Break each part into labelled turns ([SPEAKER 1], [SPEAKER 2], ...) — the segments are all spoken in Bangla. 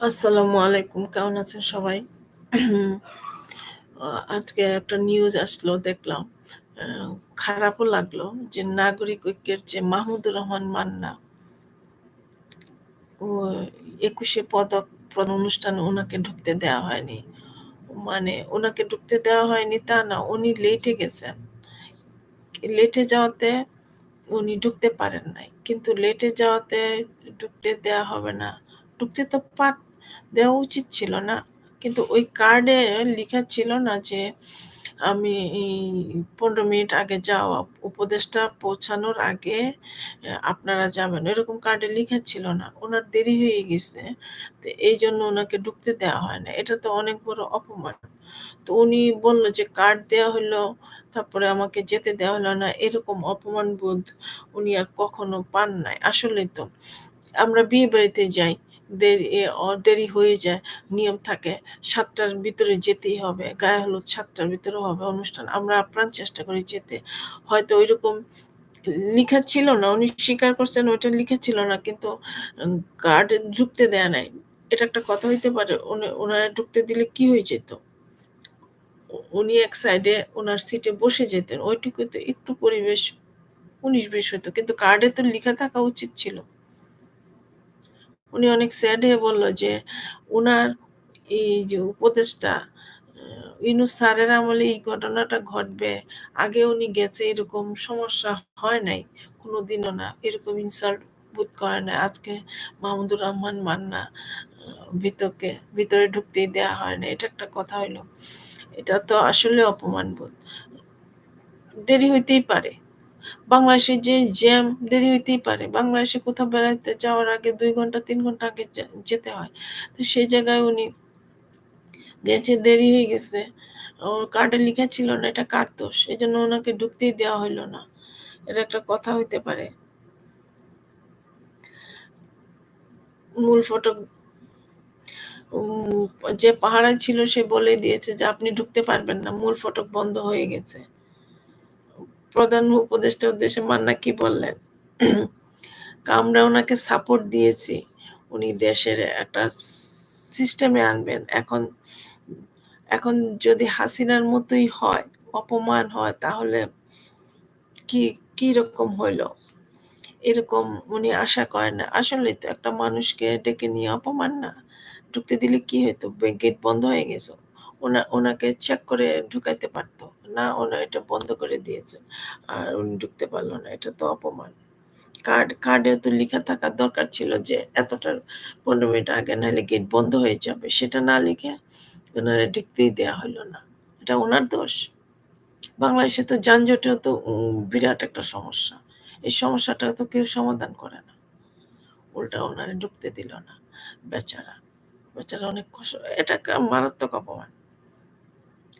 [SPEAKER 1] আসসালামু আলাইকুম। কেমন আছেন সবাই? আজকে একটা নিউজ আসলো দেখলাম। খারাপও লাগল যে নাগরিক ঐক্যের যে মাহমুদুর রহমান মান্না ও ২১ এ পদক অনুষ্ঠানে উনাকে ঢুকতে দেওয়া হয়নি। মানে ওনাকে ঢুকতে দেওয়া হয়নি তা না, উনি লেটে গেছেন। লেটে যাওয়াতে উনি ঢুকতে পারেন নাই। কিন্তু লেটে যাওয়াতে ঢুকতে দেওয়া হবে না। ঢুকতে তো পার দেওয়া উচিত ছিল না। কিন্তু ওই কার্ডে লিখা ছিল না যে, আমি পনেরো মিনিট আগে যাওয়া উপদেশটা পৌঁছানোর আগে, আপনারা যাবেন। এরকম কার্ডে লিখা ছিল না। ওনার দেরি হয়ে গেছে। তো এই জন্য ওনাকে ঢুকতে দেওয়া হয় না। এটা তো অনেক বড় অপমান। তো উনি বলল যে কার্ড দেওয়া হলো তারপরে আমাকে যেতে দেওয়া হলো না। এরকম অপমান বোধ উনি আর কখনো পান নাই। আসলেই তো। আমরা বিয়েবাড়িতে যাই। দেরি দেরি হয়ে যায়। নিয়ম থাকে সাতটার ভিতরে যেতেই হবে। গায়ে হলুদ ৭ টার ভিতরে হবে অনুষ্ঠান। আমরা আপ্রাণ চেষ্টা করি যেতে। হয়তো ঐরকম লিখা ছিল না। উনি স্বীকার করছেন ওইটা লিখা ছিল না। কিন্তু কার্ডে ঢুকতে দেয়া নাই। এটা একটা কথা হইতে পারে? উনারে ঢুকতে দিলে কি হয়ে যেত? উনি এক সাইডে ওনার সিটে বসে যেতেন। ওইটুকু তো একটু পরিবেশ ১৯-২০ হইতো। কিন্তু কার্ডে তো লিখা থাকা উচিত ছিল। উনি অনেক স্যাড হয়ে বলল যে উনার এই যে উপদেষ্টা আ ইউনুস স্যারের আমলে এই ঘটনাটা ঘটবে। আগে উনি গেছে এরকম সমস্যা হয় নাই। কোনদিনও না। এরকম ইনসাল্ট বোধ করে নাই। আজকে মাহমুদুর রহমান মান্না ভিতরকে, ভিতরে ঢুকতেই দেয়া হয় না। এটা একটা কথা হইল। এটা তো আসলে অপমানবোধ। দেরি হইতেই পারে। বাংলাদেশের যে জ্যাম দেরি হইতেই পারে। বাংলাদেশে কোথাও বেড়াইতে যাওয়ার আগে দুই ঘণ্টা, তিন ঘণ্টা আগে যেতে হয়। তো সেই জায়গায় উনি গেছে, দেরি হয়ে গেছে। ওর কার্ডে লিখা ছিল না, এটা কার দোষ? এজন্য উনাকে ঢুকতেই দেওয়া হইল না। এটা একটা কথা হইতে পারে? মূল উম, যে পাহারায় ছিল সে বলে দিয়েছে যে, আপনি ঢুকতে পারবেন না। মূল ফটক বন্ধ হয়ে গেছে। প্রধান উপদেষ্টা উদ্দেশ্যে মান্না কি বললেন? আমরা ওনাকে সাপোর্ট দিয়েছি। উনি দেশের একটা সিস্টেমে আনবেন। এখন এখন যদি হাসিনার মতোই হয়, অপমান হয় তাহলে কি কীরকম হইল? এরকম উনি আশা করেন না। আসলেই তো একটা মানুষকে ডেকে নিয়ে অপমান না? ঢুকতে দিলে কি হইতো? গেট বন্ধ হয়ে গেছে। উনা উনাকে চেক করে ঢুকাইতে পারতো না, উনি এটা বন্ধ করে দিয়েছেন। আর উনি ঢুকতে পারল না। এটা তো অপমান। কার্ড, কার্ডে তো লেখা থাকার দরকার ছিল যে এতটার ১৫ মিনিট আগে নাইলে গেট বন্ধ হয়ে যাবে। সেটা না লিখে উনারে ঢুকতেই দেওয়া হলো না। এটা ওনার দোষ? বাংলাদেশে তো যানজটেও তো বিরাট একটা সমস্যা। এই সমস্যাটা তো কেউ সমাধান করে না। উল্টা ওনারে ঢুকতে দিল না। বেচারা। বেচারা অনেক কষ্ট, এটা মারাত্মক অপমান।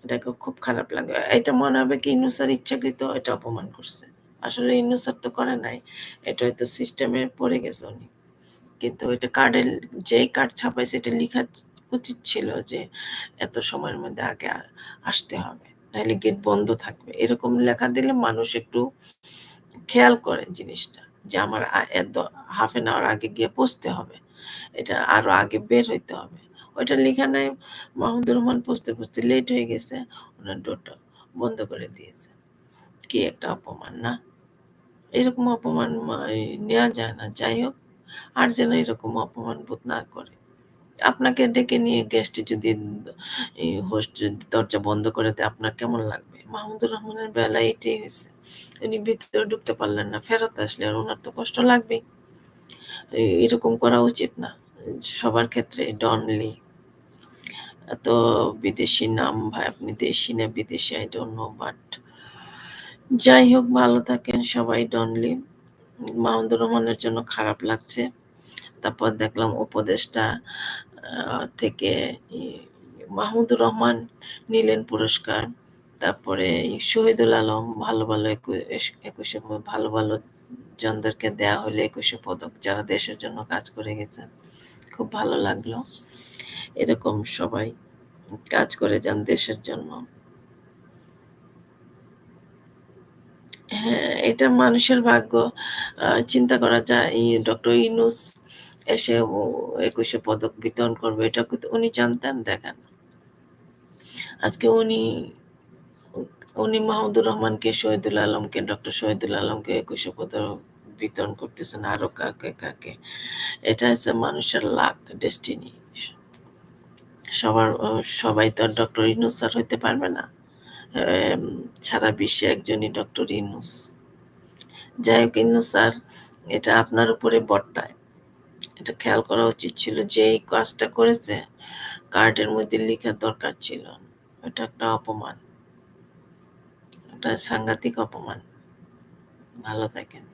[SPEAKER 1] এটা খ খুব খারাপ লাগে। এটা মনে হবে কি ইনুসার ইচ্ছাকৃত, এটা অপমান করছে। আসলে ইনুসার তো করে নাই। এটা হয়তো সিস্টেমে পড়ে গেছে উনি। কিন্তু ওইটা কার্ডে যেই কার্ড ছাপাইছে, এটা লিখা উচিত ছিল যে এত সময়ের মধ্যে আগে আসতে হবে। নাহলে গেট বন্ধ থাকবে। এরকম লেখা দিলে মানুষ একটু খেয়াল করে জিনিসটা। যে আমার হাফ এন আওয়ার আগে গিয়ে পৌঁছতে হবে। এটা আরও আগে বের হইতে হবে। ওইটা লেখা নাই। মাহমুদুর রহমান পৌঁছতে, পৌঁছতে লেট হয়ে গেছে। ওনার ডোরটা বন্ধ করে দিয়েছে। কি একটা অপমান না? এরকম অপমান নেওয়া যায় না। যাই হোক, আর যেন এরকম অপমান বোধ না করে। আপনাকে ডেকে নিয়ে গেস্ট যদি হোস্ট যদি দরজা বন্ধ করে দেয় আপনার কেমন লাগবে? মাহমুদুর রহমানের বেলায় এটাই হয়েছে উনি ভিতরে ঢুকতে পারলেন না। ফেরত আসলে আর ওনার তো কষ্ট লাগবেই। এরকম করা উচিত না। সবার ক্ষেত্রে ডনলি। এত বিদেশি নাম ভাই আপনি দেশি না বিদেশি আই don't নো বাট যাই হোক ভালো থাকেন সবাই ডনলি। মাহমুদুর রহমানের জন্য খারাপ লাগছে। তারপর দেখলাম উপদেষ্টা থেকে মাহমুদুর রহমান নিলেন পুরস্কার। তারপরে শহীদুল আলম ভালো, ভালো একুশে এস ২১ এ ভালো, ভালো জনদেরকে দেয়া হইল ২১ এ পদক যারা দেশের জন্য কাজ করে গেছেন। খুব ভালো লাগল। এরকম সবাই কাজ করে যান দেশের জন্য। হ্যাঁ, এটা মানুষের ভাগ্য। চিন্তা করা যায় ডক্টর ইনুস এসে একুশে পদক বিতরণ করবে এটা উনি জানতেন দেখেন আজকে উনি উনি মাহমুদুর রহমানকে শহীদুল আলমকে ডক্টর শহীদুল আলমকে একুশে পদক বিতরণ করতেছেন আরও কাকে কাকে এটা হচ্ছে মানুষের লাক ডেস্টিনি সবার সবাই তো ডক্টর ইনুস স্যার হইতে পারবে না। সারা বিশ্বে একজনই ডক্টর ইনুস যাই হোক ইনুস স্যার এটা আপনার উপরে বর্তায়। এটা খেয়াল করা উচিত ছিল যে এই কাজটা করেছে, কার্ডের মধ্যে লেখার দরকার ছিল। এটা একটা অপমান। একটা সাংঘাতিক অপমান। ভালো থাকেন।